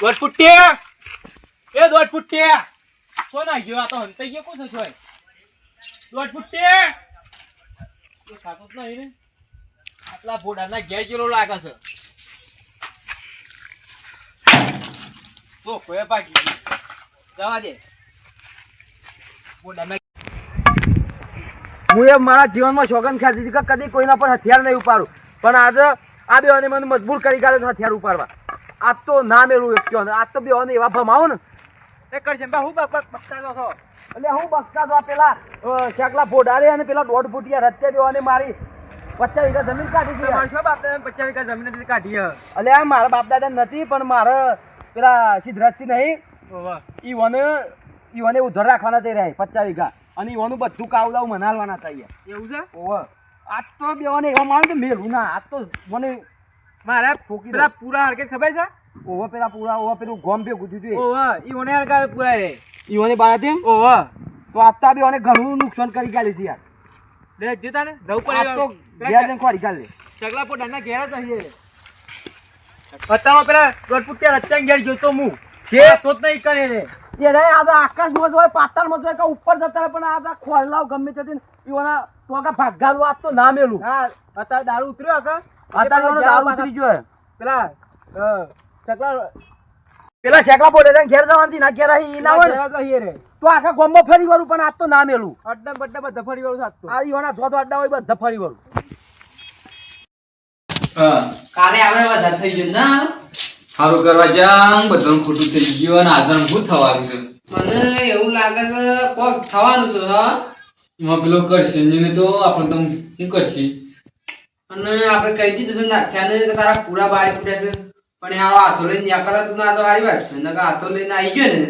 દોઢ ફૂટી એ દોઢ ફૂટી સો ના ગયો, આ તો હંતાઈ ગયો, કોણ છે દોઢ ફૂટી એ ખાતો જ નહીં ને આટલા ભોડાના ઘેર જેલો લાગે છે. તો કોઈ ભાગી. જવા દે. ભોડાના હું એ મારા જીવનમાં સોગંદ ખાધી હતી કે કદી કોઈના પર હથિયાર નહીં ઉપાડું. પણ આજે આ બે મને મજબૂર કરી કાઢે છે હથિયાર ઉપાડવા. આજ તો ના મેળવું એક ને? આજ તો બેઓને એવા ભમાવો ને. એ કરશે બા હું બક બક બકતા છો? એટલે હું બસતા તો પેલા શેકલા ફોડારે અને પેલા દોઢ ફૂટિયા રત્યા દેવાને મારી પચાસ વીઘા જમીન કાઢી છે. તમારે શું બાપ દાદાને પચાસ વીઘા જમીન હતી કાઢી એટલે આ મારા બાપ દાદા નથી પણ મારે પેલા સિદ્ધરાજસિંહ નહીં ઓવા. ઈ વને ઈ વને ઉધર રાખવાના રહે પચાસ વીઘા. અને ઈ વનું બધું કાવલાવ મનાલવાના હતા અહીંયા એવું છે? ઓહ આજ તો બેવાને એવા માણસ કે મેલું ના આજ તો મને મારે ફૂકી પેલા પૂરા હરકત ખબર છે? ઓવા પેલા પૂરા ઓવા પેલું ગોમ ભેગું થયું હતું ઓવા ઈ ઓને હરકત પૂરા રે. ઈ વને બાળા ઓવા તો આજ બી ઓને ઘણું નુકસાન કરી ગયા છે યાર. લે જીતા ને જવું આજ તો ગયા ઘેર જઈને ગાલ. લે સગલા પોટાના ઘેરા તો હઈએ અત્યારમાં પેલા ગઢપુટિયા રત્યા ઘેર જોતો હું. કે? તો જ નહીં કરે રે એ રે આ આકાશ આકાશમાં જોય પાતાળ પાતાળમાં જોય કે ઉપર જતા પણ આ તો ખોરલાવ ગમે તેથી ઈ વના તો ભાગ ભાગાલું આજ તો ના મેલું. હા અત્યારે દારૂ ઉતર્યો હકા અત્યારે દારૂ ઉતરી ગયો પેલા શેકલા પોતે ઘેર જવાની ના ઘેર અહીં ના હોય રે. તો આખા ગામમાં ફરી વળું પણ આજ તો ના મેલું. અડ્ડા બડ્ડા બધા ફરી વાળું સાચું આ ઈવાના જો તો અડ્ડા હોય બધા ફરી વળું કાલે આપણે બધા થઈ ગયું ના સારું કરવા જામ બધાનું ખોટું થઈ ગયું અને આજણ શું થવાનું છે? મને એવું લાગે છે કોક થવાનું છે હા? એમાં પેલો કરશે ને તો આપણે તમે શું કરશે? અને આપણે કહી દીધું છે નાથ્યાને કે તારા પૂરા બારી ફૂટ્યા છે પણ યાર હાથો લઈને ન્યા કરે તો ના તો સારી વાત છે. નકર હાથો લઈને આવી ગયો ને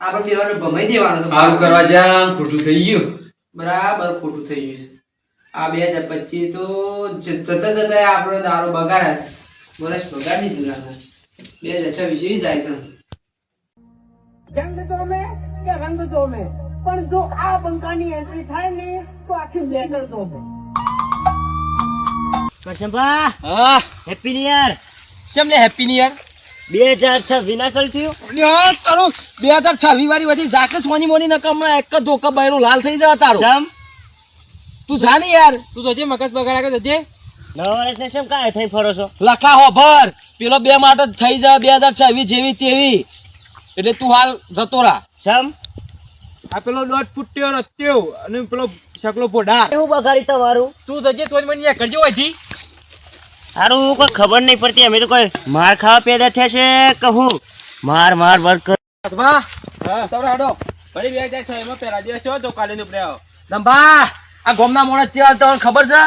આપણે બેવાને ભમાઈ દેવાનું છે. સારું કરવા જા ખોટું થઈ ગયું. બરાબર ખોટું થઈ ગયું છે. આ બે હજાર પચીસ તો જતા જતા આપણો દારો બગાડ. વર્ષ બગાડી દીધું લાગે. બે હજાર છવ્વીસ એવી જાય છે. જંગ અમે કે રંગ દોમે પણ જો આ બંકાની એન્ટ્રી થાય ને તો આખી મેટર દોમે હા હેપી ન્યુ યર કેમ ને હેપી ન્યુ યર બે હજાર છવ્વીસ ના સલ થયું? તારું બે હજાર છવ્વીસ વાળી બધી જાકે સોની મોની નકમ એક જ ધોકા બહેરો લાલ થઈ જવા તારો. સમ તું જા ને યાર. તું જોજે મગજ બગાડ્યા કે જોજે. નવા વર્ષને સમ કાંઈ થઈ ફરો છો? લખા હો ભર. પેલો બે માટે થઈ જાય બે હજાર છવ્વીસ જેવી તેવી. એટલે તું હાલ જતો રા. આ પેલો દોઢ ફૂટ્યો રત્યો અને પેલો શકલો પોડા એવું બગાડી તમારું. તું જજે સોજ મની કરજો હોયથી સારું કોઈ ખબર નહીં પડતી. અમે તો કોઈ માર ખાવા પેદા થયા છે કે હું? માર માર વર્ક દંભા હા તવરે હેડો ફરી બે હજાર છ માં પહેલા દિવસ છો તો કાલે દંભા આ ગોમના મોણસ ચેવા તમને ખબર છે?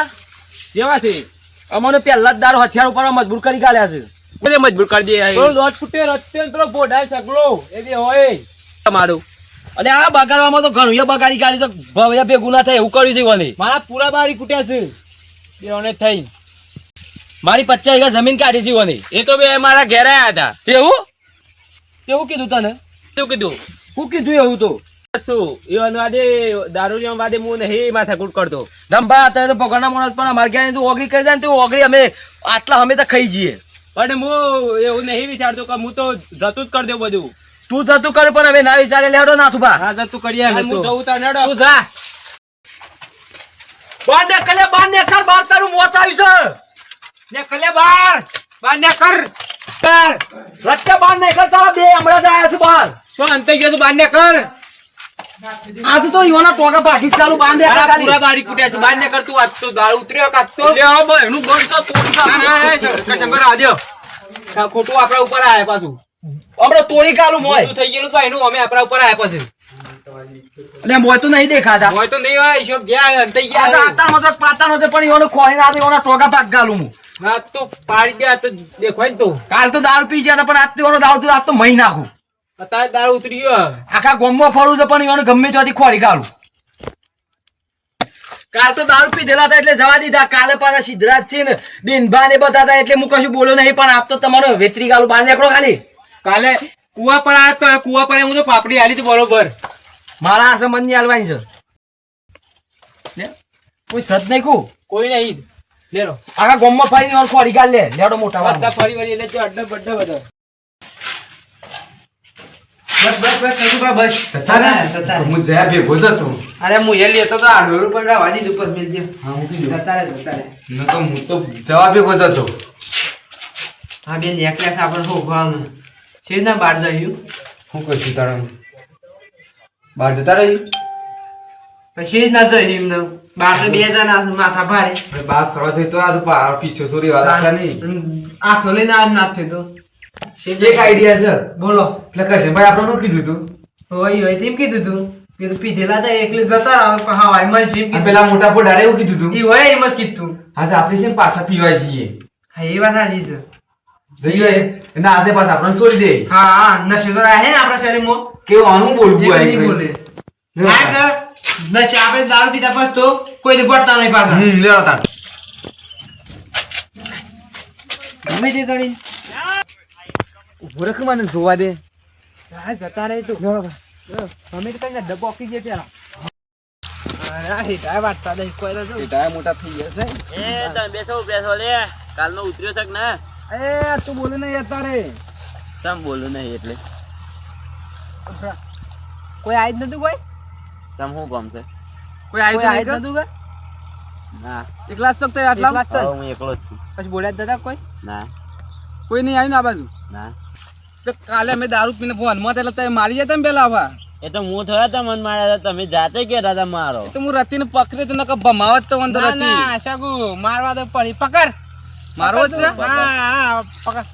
જેવાથી અમને પહેલા જ દારો હથિયાર ઉપર મજબૂર કરી કાઢ્યા છે. બધે મજબૂર કરી દે પેલો દોઢ ફૂટ્યો રત્યો તો પેલો પોઢા સકલો એ બે હોય. તમારું. અને આ બગાડવામાં તો ઘણું બગાડી કાઢી છે. ભવ્ય ભેગું ના થાય એવું કર્યું છે કોને મારા પૂરા બારી કૂટ્યા છે. બેઓને થઈ મારી પચાસ વીઘા જમીન કાઢી છે એ તો બે મારા ઘેર આયા હતા. એવું? એવું કીધું તને? શું કીધું? શું કીધું એવું તો. શું? એ દારૂ લેવા વાદે હું નહીં માથાકૂટ કરતો. ધંભા અત્યારે તો પકડના માણસ પણ અમારે ક્યાં ઓગળી કરી જાય ને તો ઓગળી અમે આટલા અમે તો ખાઈ જઈએ. પણ હું એવું નહીં વિચારતો કે હું તો જતું જ કરી દઉં બધું. તું જતું કર પણ હવે ના વિચારે લેડો ના થુભા. હા જતું કરીએ હું હું જવું તાર તું જા. બાર ને કલે બાર ને કર બાર તારું મોત આવ્યું છે. ને કલે બાર બાર ને કર રત્તે બાર ને તારા બે હમણાં જ આયા છે બાર શું અંતે ગયો તું? બાર ને કર આ તો યોના ટોકા ભાગી ચાલુ બાંધે પૂરા બારી કૂટ્યા છે. બાર ને તું. આજ તો દારૂ ઉતર્યો કાત તો? એનું તોડી ના ના ખોટું આપણા ઉપર આયા પાછું. આપણે તોડી કાલું મોય. થઈ ગયેલું તો એનું અમે આપણા ઉપર આયા પછી. અને મોય તો નહીં દેખાતા. હોય તો નહીં હોય ગયા અંતે ગયા. આતામાં તો પાતાનો છે પણ યોનો ખોઈ ના યોના ટોકા ભાગ ગાલું હું. હા તો પાડી દે તો દેખાય ને તો. કાલ તો દારૂ પી ગયા પણ આજ તો દારૂ તો આજ તો મહી નાખું. અત્યારે દારૂ ઉતરી ગયો. આખા ગોમમાં ફરું છે પણ ગમે ત્યાંથી ખોરી કાલ તો દારૂ હતા એટલે જવા દીધા. કાલે પાછા સિદ્ધરાજ છે ને બિનભા ને બધા હતા એટલે હું કશું બોલ્યો નહીં પણ આજ તો તમારો વેતરી ગાલું બહાર નીકળો ખાલી. કાલે કુવા પર આવ્યો તો કુવા પર હું તો પાપડી હાલી હતી બરોબર. મારા આ સંબંધની હાલવાની છે. કોઈ સદ નહીં કોઈ નહીં. લેરો. આખા ગોમમાં ફરીને યોને ખોરી ગાલ લે. લેડો મોટા બધા વાળા. ફરી વળી એટલે જો અડ્ડા બધો બધા બસ બસ બસ સગુભા બસ. જતા રે. જતા હું જયા ભેગો જ હતો. અરે હું એ લેતો તો આ ઢોરું પણ રવા દીધું પર મેલ દે હા ન તો હું તો જવા ભેગો જ હતો. હા બેન એકલા આપણે હો ભાવનું છે ના બહાર જયું શું કરશું તારે બહાર જતા રહ્યું? પછી જ ના જયું એમને. બાર તો બે જણા માથા ભારે. બાર ફરવા જઈ તો આ તો પીછો સોરી વાળા નહીં. આથો લઈને આજ ના થયો તો. એક આઈડિયા છે. બોલો. એટલે કશે ભાઈ આપણે કીધું તું? હોય હોય તેમ કીધું તું. કીધું પીધેલા હતા એકલે જતા રહો હા વાય મળ જીમ પેલા મોટા પોડારે એવું કીધું તું? એ હોય એમ જ કીધું હા તો આપણે છે પાછા પીવા જઈએ. હા એ વાત સાચી છે. જઈએ એના આસે પાછા આપણને છોડી દે. હા હા નશો તો રહે ને આપણા શરીરમાં. કેવું આનું બોલવું એક આ નહીં એક. બોલે. હા નશો આપણે દારૂ પીતા પછી તો કોઈને ગોટતા નહીં પાછા. હમ લેવા તાણ. ગમે તે કરી. ઊભો રાખ જોવા દે. હા જતા રહે તો. ગમે તે કરીને ડબ્બો આપી દે પેલા. જો. મોટા થઈ ગયા છે. એ તમે બેસો બેસો લે. કાલનો ઉતર્યો છે ને? એ તું બોલે નહીં અત્યારે. તમ બોલું નહીં એટલે? કોઈ આજ નતું કોઈ? તમ શું કામ છે? કોઈ કોઈ તો નતું કે? ના. એકલા જ શકતો એકલા જ હું એકલો જ છું. પછી બોલ્યા દાદા કોઈ? ના. કોઈ નહીં આવ્યું ને આ બાજુ? ના. તો કાલે અમે દારૂ પીને ફોનમાં એટલે તમે મારી જતા ને પેલા આવા? એ તો હું થયા તા મન માર્યા હતા તમે જાતે કહેતા હતા મારો. તો હું રતીને પકડી તો નકર ભમાવત તો અંદર ના હતી ના શકુ મારવા તો પડી પકડ. મારો છે? હા હા પકડ.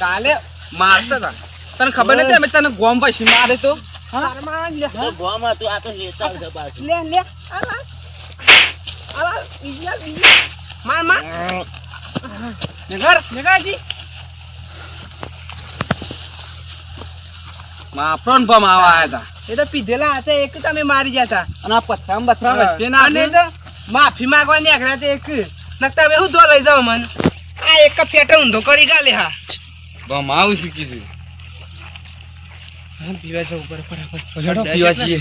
કાલે મારતા હતા તને ખબર નથી અમે તને ગોમ પછી મારે તો? માર, લે. તો ગોમ હતું આ તો હેતાળ છે પાછું લે લે આલા. આલા ઈયા ઈયા માર માર. નગર. નગાજી. માફરો ને ભમાવા આયા હતા એ તો પીધેલા હતા એક તમે મારી જતા અને આ પથરામ બથરામ વચ્ચે ના અને તો માફી માંગવા નીકળ્યા તે એક. નકતા હું દો લઈ જાવ મન. આ એક પેટે ઊંધો કરી ગાલે હા. ભમાવું શીખીશું હા પીવા જવું પડે ફટાફટ પીવા છીએ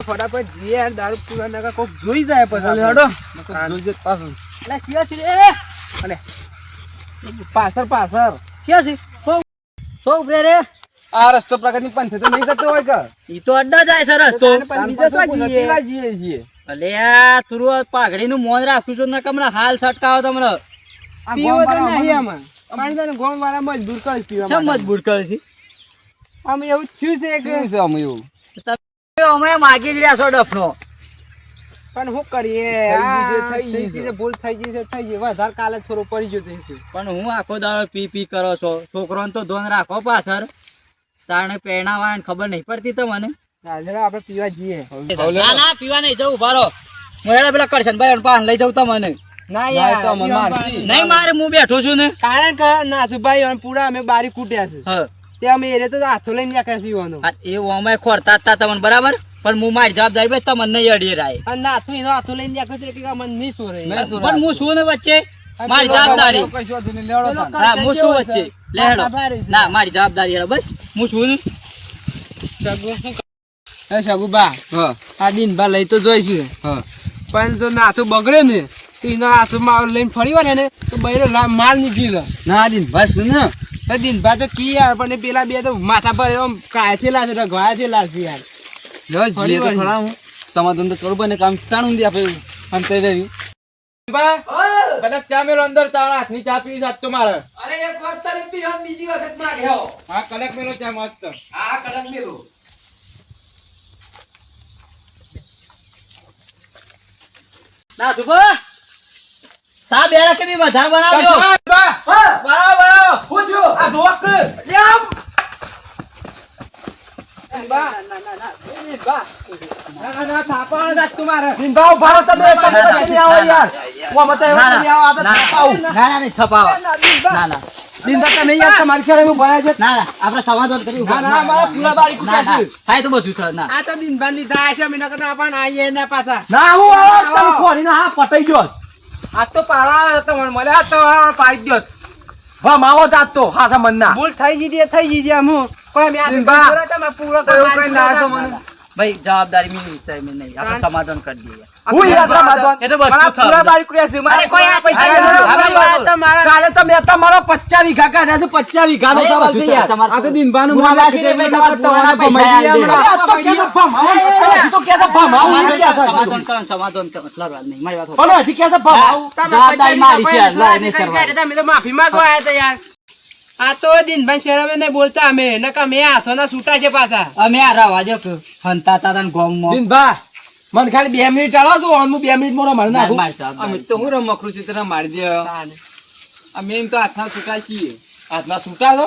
ફટાફટ જીએ યાર દારૂ પીવા નકા કોક જોઈ જાય પછી ચાલો હેડો. નકર જોઈ જત પાછું. એટલે શિવા શિવે અલે પાછળ પાછળ. શિવા શિવ તો ઉભરે રે. આ રસ્તો પ્રગતિ પંથે તો નહીં જતો હોય કે ઈ તો અડ્ડા જાય છે રસ્તો. પણ બીજો શું જીએ પીવા જઈએ અલે આ થોડું પાઘડી નું મોન રાખું છું ને કમણા હાલ છટકાવો તમને. પીવો તો નહીં આમાં. અમારે તને વાળા મજબૂર કરે છે પીવા ચમ મજબૂર કરે છે? આમ એવું થયું છે કે કેવું છે આમ એવું. અમે માગી જ રહ્યા છો ડફનો. પણ શું કરીએ? થઈ ગઈ છે, આ થઈ ગઈ થઈ છે. ગઈ છે, ભૂલ થઈ ગઈ છે થઈ ગઈ. વધારે કાલે થોડો પડી ગયો તો પણ હું આખો દાડો પી પી કરો છો. છોકરોને તો ધોન રાખો પાછળ. તારણે પહેણાવા ખબર નહીં પડતી તમને. આપણે પીવા જઈએ. ના ના પીવા નહીં જવું ભારો હું પેલા કરશન ભાઈ પાન લઈ જાઉં તમને. નહીં મારે હું બેઠો છું ને. કારણ કે નાથુભાઈ પૂરા અમે બારી કૂટ્યા છે. હા. તે અમે એને તો હાથો લઈને નાખ્યા છે આ એ ઓમાય ખોરતા જ તમને બરાબર? પણ હું મારી જવાબદારી ભાઈ તમને અડી રાય. અને નાથુ એનો હાથો લઈને નાખ્યો છે કે મને નહીં સોરે પણ હું છું ને વચ્ચે? મારી જવાબદારી. એવું કશું હતું નહીં, લેવડો પેલો તાણ. હા હું છું વચ્ચે. છે? લે હેડો. માથા ભારે છે. ના મારી જવાબદારી હેડો બસ. હું છું ને? સગુ શું એ સગુબા આ દિનભા લઈ તો જોઈ છે. પણ જો નાથું બગડે ને તો એનો હાથમાં લઈને ફરી વળે ને તો બૈરો માલ નીચી લો ના દિન બસ ને. દિનભા તો કી યાર પણ પેલા બે તો માથા પર એમ થયેલા છે રઘવાયા થયેલા છે યાર. લો જીએ તો ખરા હું. સમાધાન તો કરું બને કામ સાણું દે આપણે અંતે કદાચ ચા મેલો અંદર તારા હાથની ચા પીવી સાત તો મારે. અરે એક વખત તારી પી બીજી વખત માગે હો. હા કડક મેલો ચા મસ્ત. આ કડક મેલો ના તું સા બેરા કે બી વધારે બનાવજો? આ ધોક લેમ છે છે. થાય તો બધું ના આ તો દિનભાન લીધા હશે મેં નકર આપણ આઈએ ના પાછા ના હું આવો તમે ખોરીને હા પટાઈ ગયો આ તો મને મળ્યા તો પાડી દો હા માવો જાત તો. હા સમજના ભૂલ થઈ જી દે થઈ જી દે હું કોઈ મેં આ દિનભા, પૂરો તમે તો ભાઈ જવાબદારી મેં નહીં મેં નહીં આપણે સમાધાન કરી દઈએ હું યાત્રા માધવન. એ તો બસ પૂરા બારી કુડિયા છે. મારે કોઈ આ પૈસા તો કાલે તો મેં તમારો પચાસ વીઘા કાઢ્યા છે 50 વીઘા નો સવાલ છે યાર આ તો દિનભાનું પૂરા છે બાકી તમારા પૈસા તો કે છે ભમાવું. તો કે છે ભમાવું. સમાધાન કરો સમાધાન કરો વાત નહીં મારી વાત. પણ હજી કે તો ભમાવું. જવાબદારી મારી છે લો એને કરવા અમે તો માફી માંગવા આયા હતા યાર આ તો દિનભાઈ શેરાવે ને બોલતા અમે નકા મે હાથો ના છૂટા છે પાછા. અમે આ રવા જો હંતા તા ગોમ ગોમમાં. દિનભા, મને ખાલી બે મિનિટ આલો છો હું બે મિનિટ મોડો મારી નાખું. અમે તો હું રમકડું છે તને મારી દે અમે એમ તો હાથના છૂટા છીએ. ના છૂટા છો?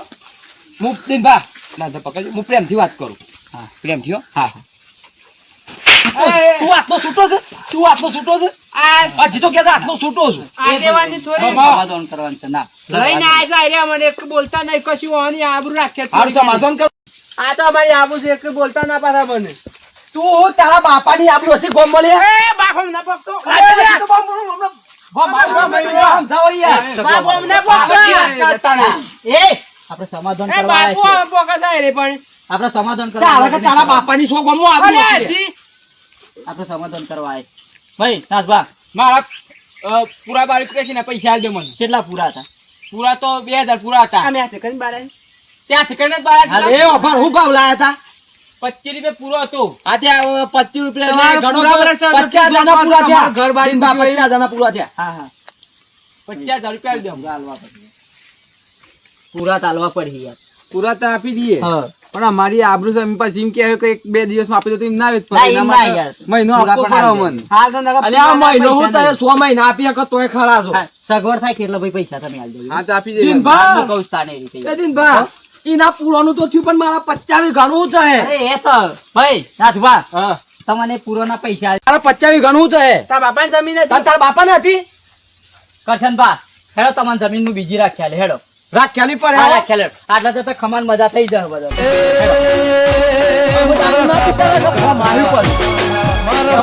હું દિનભા ના તો પકડ હું પ્રેમથી વાત કરું. હા. પ્રેમથી હો? હા તું હાથનો છૂટો છે? તું હાથનો છૂટો છે? આ હજી તો કે છે છૂટો છું. આગેવાની થોડી સમાધાન કરવાનું છે ના. લઈને આવ્યા છે મને એક બોલતા નહીં કશું હોવાની આબરૂ રાખે હારું સમાધાન કર. આ તો અમારી આબુ છે એક બોલતા ના પાછા મને. તું તારા બાપાની આબરૂ હતી ગોમ મળી એ બાપો ના પકતો બાપો ના. આપણે સમાધાન કરવા બાપુ સમાધાન કરવા સમાધાન. ભાઈ નાથબા મારા પૂરા બારી છે ને પૈસા આલજો મને. કેટલા પૂરા હતા? પૂરા તો બે હજાર પૂરા હતા. અમે હાથે કરીને બાર ત્યાં જ બારા ઓફર હું ભાવ લાયા હતા? પચીસ રૂપિયા પૂરો હતો. આ ત્યાં પચીસ રૂપિયા પચાસ જણા પૂરા થયા. ઘર પચાસ જણા પૂરા થયા. હા હા. પચાસ હજાર રૂપિયા આલી દો. પૂરા તાલવા પડી યાર પૂરા તો આપી દઈએ. હા. પણ અમારી આબરૂ છે પાસે પછી એમ કે એક બે દિવસમાં આપી દો તો એમ ના આવે. મહિનો આપવો પડે આલી હાલ તો આ મહિનો હું તને સો મહિના આપી શકો તોય ખરા છો. સગવડ થાય કેટલા ભાઈ પૈસા તમે આલ દેજો હા તો આપી દઈએ દિનભા, કહું સ્થાને રીતે. દિનભા, એના પૂરોનું તો થયું પણ મારા પચાવી ઘણું છે અરે એ તો. ભાઈ નાથબા હા. તમને પૂરોના પૈસા મારા પચાવી ઘણું છે તારા બાપાની જમીન હતી? તાર તારા બાપા હતી કરશનભા હેડો તમને જમીનનું બીજી રાખ્યા હેડો. રાખેલી પર હા. રાખેલી આટલા તો ખમાન મજા થઈ જાય બધો મારું પણ